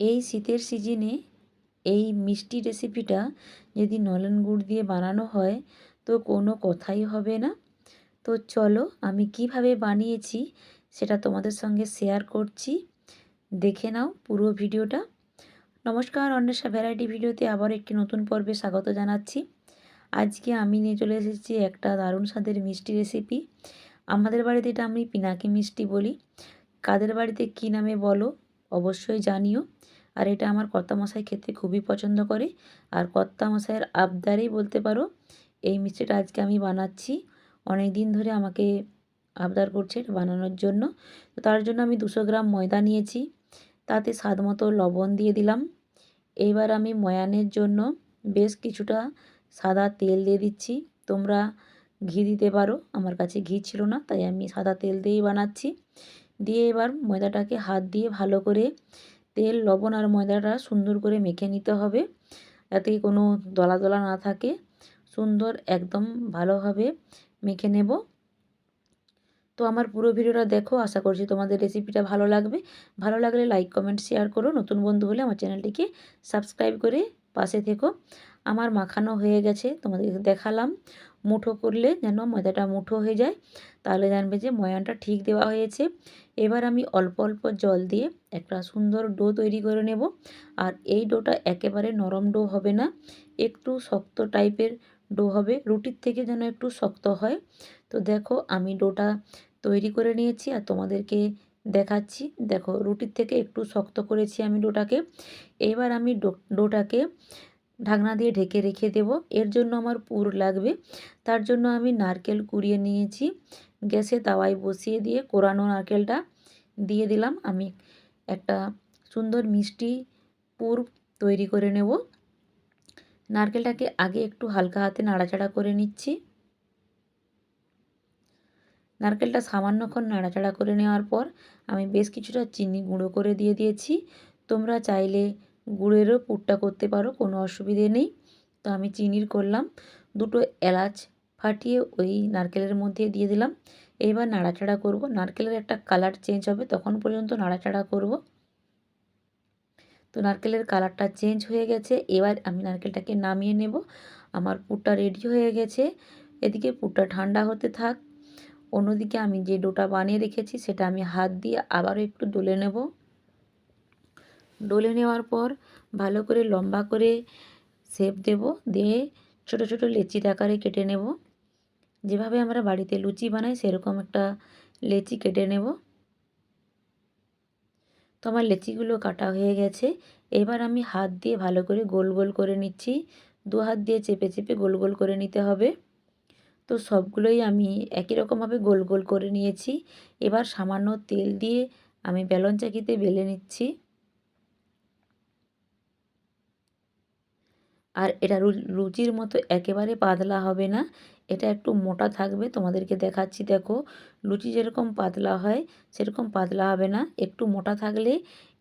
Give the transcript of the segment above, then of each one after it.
এই শীতের সিজনে এই মিষ্টি রেসিপিটা যদি নলেন গুড় দিয়ে বানানো হয়, তো কোনো কথাই হবে না। তো চলো আমি কীভাবে বানিয়েছি সেটা তোমাদের সঙ্গে শেয়ার করছি। দেখে নাও পুরো ভিডিওটা। নমস্কার, অন্বেষা ভ্যারাইটি ভিডিওতে আবার একটি নতুন পর্বে স্বাগত জানাচ্ছি। আজকে আমি নিয়ে চলে এসেছি একটা দারুণ স্বাদের মিষ্টি রেসিপি। আমাদের বাড়িতে এটা আমি পিনাকি মিষ্টি বলি। কাদের বাড়িতে কী নামে বলো? অবশ্যই জানিও। আর এটা আমার কর্তামশাই খেতে খুবই পছন্দ করে। আর কর্তামশাইয়ের আবদারেই বলতে পারো, এই মিষ্টিটা আজকে আমি বানাচ্ছি। অনেক দিন ধরে আমাকে আবদার করছে বানানোর জন্য। তো তার জন্য আমি দুশো গ্রাম ময়দা নিয়েছি। তাতে স্বাদ মতো লবণ দিয়ে দিলাম। এইবার আমি ময়ানের জন্য বেশ কিছুটা সাদা তেল দিয়ে দিচ্ছি। তোমরা ঘি দিতে পারো। আমার কাছে ঘি ছিল না, তাই আমি সাদা তেল দিয়েই বানাচ্ছি। দিয়ে এবার ময়দাটাকে হাত দিয়ে ভালো করে তেল, লবণ আর ময়দাটা সুন্দর করে মেখে নিতে হবে। যাতে কোনো দলা দলা না থাকে। সুন্দর একদম ভালোভাবে মেখে নেব। তো আমার পুরো ভিডিওটা দেখো। আশা করছি তোমাদের রেসিপিটা ভালো লাগবে। ভালো লাগলে লাইক কমেন্ট শেয়ার করো। নতুন বন্ধু হলে আমার চ্যানেলটিকে সাবস্ক্রাইব করে পাশে থেকো। আমার মাখানো হয়ে গেছে, তোমাদেরকে দেখালাম। মুঠো করলে যেন ময়দাটা মুঠো হয়ে যায়, তাহলে জানবে যে ময়ানটা ঠিক দেওয়া হয়েছে। এবার আমি অল্প অল্প জল দিয়ে একটা সুন্দর ডো তৈরি করে নেব। আর এই ডোটা একেবারে নরম ডো হবে না, একটু শক্ত টাইপের ডো হবে, রুটির থেকে যেন একটু শক্ত হয়। তো দেখো, আমি ডোটা তৈরি করে নিয়েছি আর তোমাদেরকে দেখাচ্ছি। দেখো, রুটির থেকে একটু শক্ত করেছি আমি ডোটাকে। এবার আমি ডোটাকে ঢাকনা দিয়ে ঢেকে রেখে দেব। এর জন্য আমার পুর লাগবে। তার জন্য আমি নারকেল কুড়িয়ে নিয়েছি। গ্যাসে তাওয়ায় বসিয়ে দিয়ে কোরানো নারকেলটা দিয়ে দিলাম। আমি একটা সুন্দর মিষ্টি পুর তৈরি করে নেব। নারকেলটাকে আগে একটু হালকা হাতে নাড়াচাড়া করে নিচ্ছি। নারকেলটা সামান্যক্ষণ নাড়াচাড়া করে নেওয়ার পর আমি বেশ কিছুটা চিনি গুঁড়ো করে দিয়ে দিয়েছি। তোমরা চাইলে গুড়েরও পুরটা করতে পারো, কোনো অসুবিধে নেই। তো আমি চিনির করলাম, দুটো এলাচ ফাটিয়ে ওই নারকেলের মধ্যে দিয়ে দিলাম। এইবার নাড়াচাড়া করব, নারকেলের একটা কালার চেঞ্জ হবে, তখন পর্যন্ত নাড়াচাড়া করব। তো নারকেলের কালারটা চেঞ্জ হয়ে গেছে, এবার আমি নারকেলটাকে নামিয়ে নেব। আমার পুরটা রেডি হয়ে গেছে, এদিকে পুরটা ঠান্ডা হতে থাক। অন্যদিকে আমি যে ডোটা বানিয়ে রেখেছি, সেটা আমি হাত দিয়ে আবারও একটু ডলে নেব। ডলে নেওয়ার পর ভালো করে লম্বা করে শেপ দেব, দিয়ে ছোট ছোট লেচির আকারে কেটে নেব। যেভাবে আমরা বাড়িতে লুচি বানাই, সেরকম একটা লেচি কেটে নেব। তো আমার লেচিগুলো কাটা হয়ে গেছে। এবার আমি হাত দিয়ে ভালো করে গোল গোল করে নিচ্ছি। দু হাত দিয়ে চেপে চেপে গোল গোল করে নিতে হবে। তো সবগুলোই আমি একই রকমভাবে গোল গোল করে নিয়েছি। এবার সামান্য তেল দিয়ে আমি বেলন চাকিতে বেলে নিচ্ছি। আর এটা লুচির মতো একেবারে পাতলা হবে না। এটা একটু মোটা থাকবে, তোমাদেরকে দেখাচ্ছি দেখো। লুচি যেরকম পাতলা হয়, সেরকম পাতলা হবে না। একটু মোটা থাকলে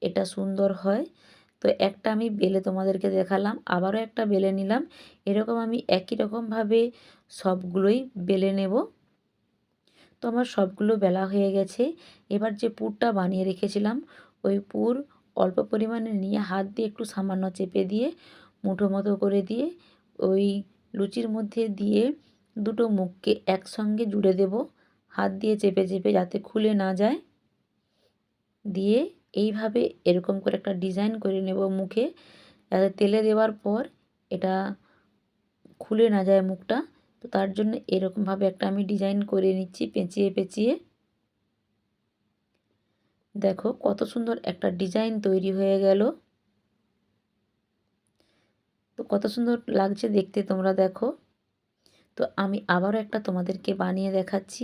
এটা সুন্দর হয়। তো একটা আমি বেলে তোমাদেরকে দেখালাম, আবারও একটা বেলে নিলাম। এরকম আমি একই রকমভাবে সবগুলোই বেলে নেব। তো আমার সবগুলো বেলা হয়ে গেছে। এবার যে পুরটা বানিয়ে রেখেছিলাম, ওই পুর অল্প পরিমাণে নিয়ে হাত দিয়ে একটু সামান্য চেপে দিয়ে মুঠো মতো করে দিয়ে ওই লুচির মধ্যে দিয়ে দুটো মুখকে একসঙ্গে জুড়ে দেব। হাত দিয়ে চেপে চেপে যাতে খুলে না যায়। দিয়ে এইভাবে এরকম করে একটা ডিজাইন করে নেব মুখে। যাতে তেলে দেওয়ার পর এটা খুলে না যায় মুখটা। তো তার জন্য এরকমভাবে একটা আমি ডিজাইন করে নিচ্ছি পেঁচিয়ে পেঁচিয়ে। দেখো কত সুন্দর একটা ডিজাইন তৈরি হয়ে গেল। কত সুন্দর লাগছে দেখতে তোমরা দেখো। তো আমি আবারও একটা তোমাদেরকে বানিয়ে দেখাচ্ছি।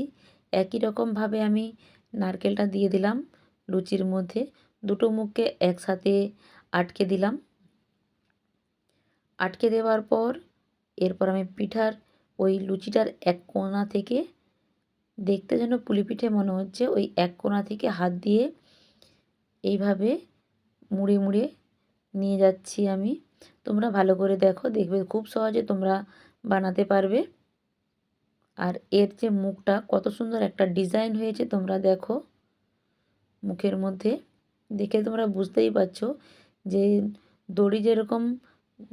একই রকমভাবে আমি নারকেলটা দিয়ে দিলাম লুচির মধ্যে। দুটো মুখকে একসাথে আটকে দিলাম। আটকে দেওয়ার পর এরপর আমি পিঠার ওই লুচিটার এক কোনা থেকে দেখতে যেন পুলি পিঠে মনে হচ্ছে, ওই এক কোনা থেকে হাত দিয়ে এইভাবে মুড়ে মুড়ে নিয়ে যাচ্ছি আমি। তোমরা ভালো করে দেখো, দেখবে খুব সহজে তোমরা বানাতে পারবে। আর এর যে মুখটা, কত সুন্দর একটা ডিজাইন হয়েছে তোমরা দেখো। মুখের মধ্যে দেখে তোমরা বুঝতেই পারছ যে দড়ি যেরকম,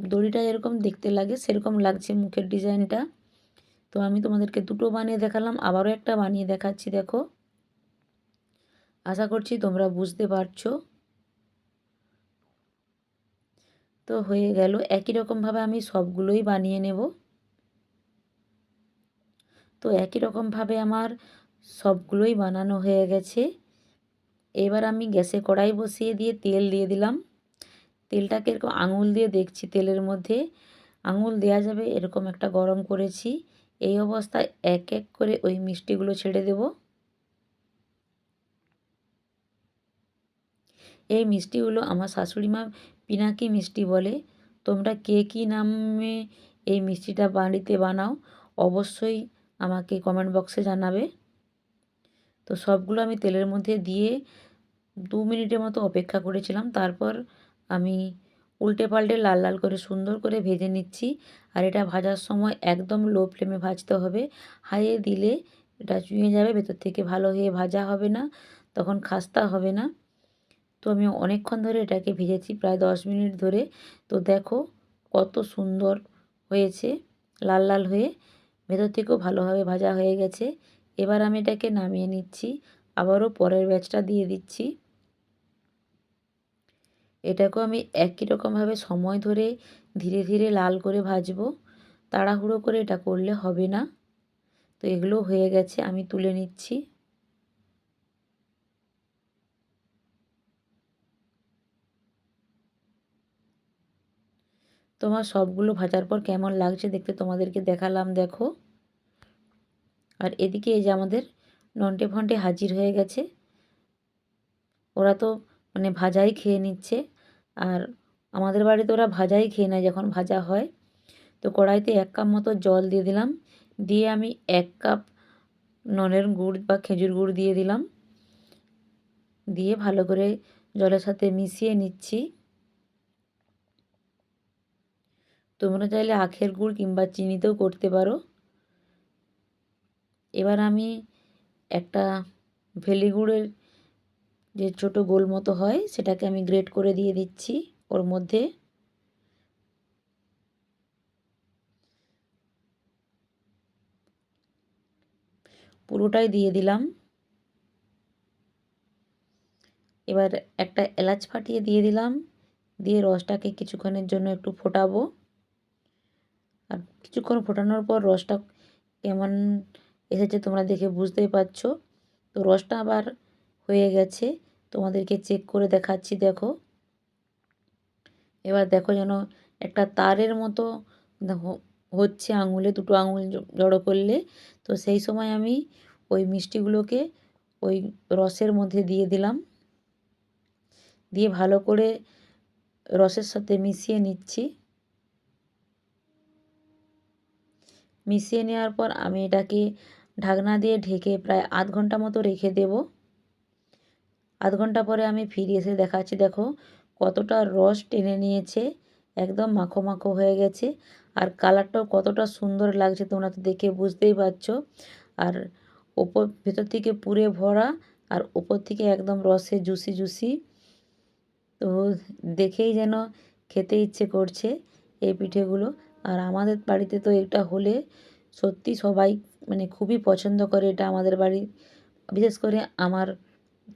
দড়িটা যেরকম দেখতে লাগে, সেরকম লাগছে মুখের ডিজাইনটা। তো আমি তোমাদেরকে দুটো বানিয়ে দেখালাম, আবারও একটা বানিয়ে দেখাচ্ছি দেখো। আশা করছি তোমরা বুঝতে পারছ। তো হয়ে গেল। একই রকমভাবে আমি সবগুলোই বানিয়ে নেব। তো একই রকমভাবে আমার সবগুলোই বানানো হয়ে গেছে। এবার আমি গ্যাসে কড়াই বসিয়ে দিয়ে তেল দিয়ে দিলাম। তেলটাকে এরকম আঙুল দিয়ে দেখছি তেলের মধ্যে। আঙুল দেয়া যাবে এরকম একটা গরম করেছি। এই অবস্থায় এক এক করে ওই মিষ্টিগুলো ছেড়ে দেব। এই মিষ্টিগুলো আমার শাশুড়ি মা পিনাকি মিষ্টি বলে। তোমরা কে কী নামে এই মিষ্টিটা বাড়িতে বানাও অবশ্যই আমাকে কমেন্ট বক্সে জানাবে। তো সবগুলো আমি তেলের মধ্যে দিয়ে দু মিনিটের মতো অপেক্ষা করেছিলাম। তারপর আমি উল্টে পাল্টে লাল লাল করে সুন্দর করে ভেজে নিচ্ছি। আর এটা ভাজার সময় একদম লো ফ্লেমে ভাজতে হবে। হাইয়ে দিলে এটা চুঁয়ে যাবে, ভেতর থেকে ভালো হয়ে ভাজা হবে না, তখন খাস্তা হবে না। তো আমি অনেকক্ষণ ধরে এটাকে ভেজেছি, প্রায় দশ মিনিট ধরে। তো দেখো কত সুন্দর হয়েছে, লাল লাল হয়ে। ভেতর থেকেও ভালোভাবে ভাজা হয়ে গেছে। এবার আমি এটাকে নামিয়ে নিচ্ছি। আবারও পরের ব্যাচটা দিয়ে দিচ্ছি। এটাকেও আমি একই রকমভাবে সময় ধরে ধীরে ধীরে লাল করে ভাজবো। তাড়াহুড়ো করে এটা করলে হবে না। তো এগুলো হয়ে গেছে, আমি তুলে নিচ্ছি। তোমার সবগুলো ভাজার পর কেমন লাগছে দেখতে তোমাদেরকে দেখালাম, দেখো। আর এদিকে এই যে আমাদের নন্টে ফন্টে হাজির হয়ে গেছে। ওরা তো মানে ভাজাই খেয়ে নিচ্ছে। আর আমাদের বাড়িতে ওরা ভাজাই খেয়ে নেয় যখন ভাজা হয়। তো কড়াইতে এক কাপ মতো জল দিয়ে দিলাম। দিয়ে আমি এক কাপ ননের গুড় বা খেজুর গুড় দিয়ে দিলাম। দিয়ে ভালো করে জলের সাথে মিশিয়ে নিচ্ছি। তোমরা চাইলে আখের গুড় কিংবা চিনিতেও করতে পারো। এবার আমি একটা ভেলি গুড়ের যে ছোট গোল মতো হয়, সেটাকে আমি গ্রেট করে দিয়ে দিচ্ছি ওর মধ্যে। পুরোটাই দিয়ে দিলাম। এবার একটা এলাচ ফাটিয়ে দিয়ে দিলাম। দিয়ে রসটাকে কিছুক্ষণের জন্য একটু ফোটাবো। আর কিছুক্ষণ ফোটানোর পর রসটা কেমন এসেছে তোমরা দেখে বুঝতেই পারছ। তো রসটা আবার হয়ে গেছে, তোমাদেরকে চেক করে দেখাচ্ছি দেখো। এবার দেখো যেন একটা তারের মতো হচ্ছে আঙুলে, দুটো আঙুল জড়ো করলে। তো সেই সময় আমি ওই মিষ্টিগুলোকে ওই রসের মধ্যে দিয়ে দিলাম। দিয়ে ভালো করে রসের সাথে মিশিয়ে নিচ্ছি। মিশিয়ে নেওয়ার পর আমি এটাকে ঢাকনা দিয়ে ঢেকে প্রায় আধ ঘণ্টা মতো রেখে দেব। আধ ঘণ্টা পরে আমি ফিরে এসে দেখাচ্ছি, দেখো কতটা রস টেনে নিয়েছে, একদম মাখো মাখো হয়ে গেছে। আর কালারটাও কতটা সুন্দর লাগছে, তোমরা তো দেখে বুঝতেই পারছ। আর ওপর, ভেতর থেকে পুরে ভরা আর ওপর থেকে একদম রসে জুসি জুসি। তো দেখেই যেন খেতে ইচ্ছে করছে এই পিঠেগুলো। আর আমাদের বাড়িতে তো এটা হলে সত্যি সবাই মানে খুবই পছন্দ করে এটা আমাদের বাড়ি। বিশেষ করে আমার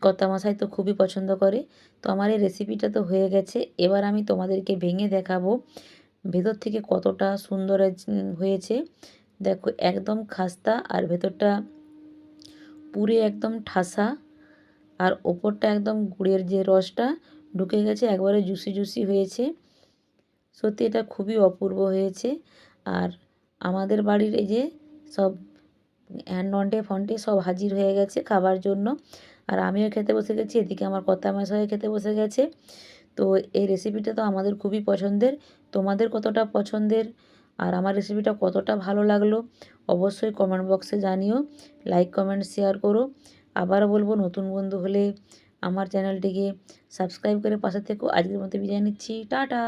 কর্তামশাই তো খুবই পছন্দ করে। তো আমার এই রেসিপিটা তো হয়ে গেছে। এবার আমি তোমাদেরকে ভেঙে দেখাবো ভেতর থেকে কতটা সুন্দর হয়েছে। দেখো, একদম খাস্তা আর ভেতরটা পুরে একদম ঠাসা আর ওপরটা একদম গুড়ের যে রসটা ঢুকে গেছে, একবারে জুসি জুসি হয়েছে। সত্যি এটা খুবই অপূর্ব হয়েছে। আর আমাদের বাড়ির এই যে সব হ্যান্ড নন্টে ফন্টে সব হাজির হয়ে গেছে খাবার জন্য। আর আমিও খেতে বসে গেছি, এদিকে আমার কর্তা মশাই খেতে বসে গেছে। তো এই রেসিপিটা তো আমাদের খুবই পছন্দের। তোমাদের কতটা পছন্দের? আর আমার রেসিপিটা কতটা ভালো লাগল? অবশ্যই কমেন্ট বক্সে জানিও লাইক কমেন্ট শেয়ার করো। আবারও বলব, নতুন বন্ধু হলে আমার চ্যানেলটিকে সাবস্ক্রাইব করে পাশে থেকো। আজকের মতো বিদায় নিচ্ছি। টাটা!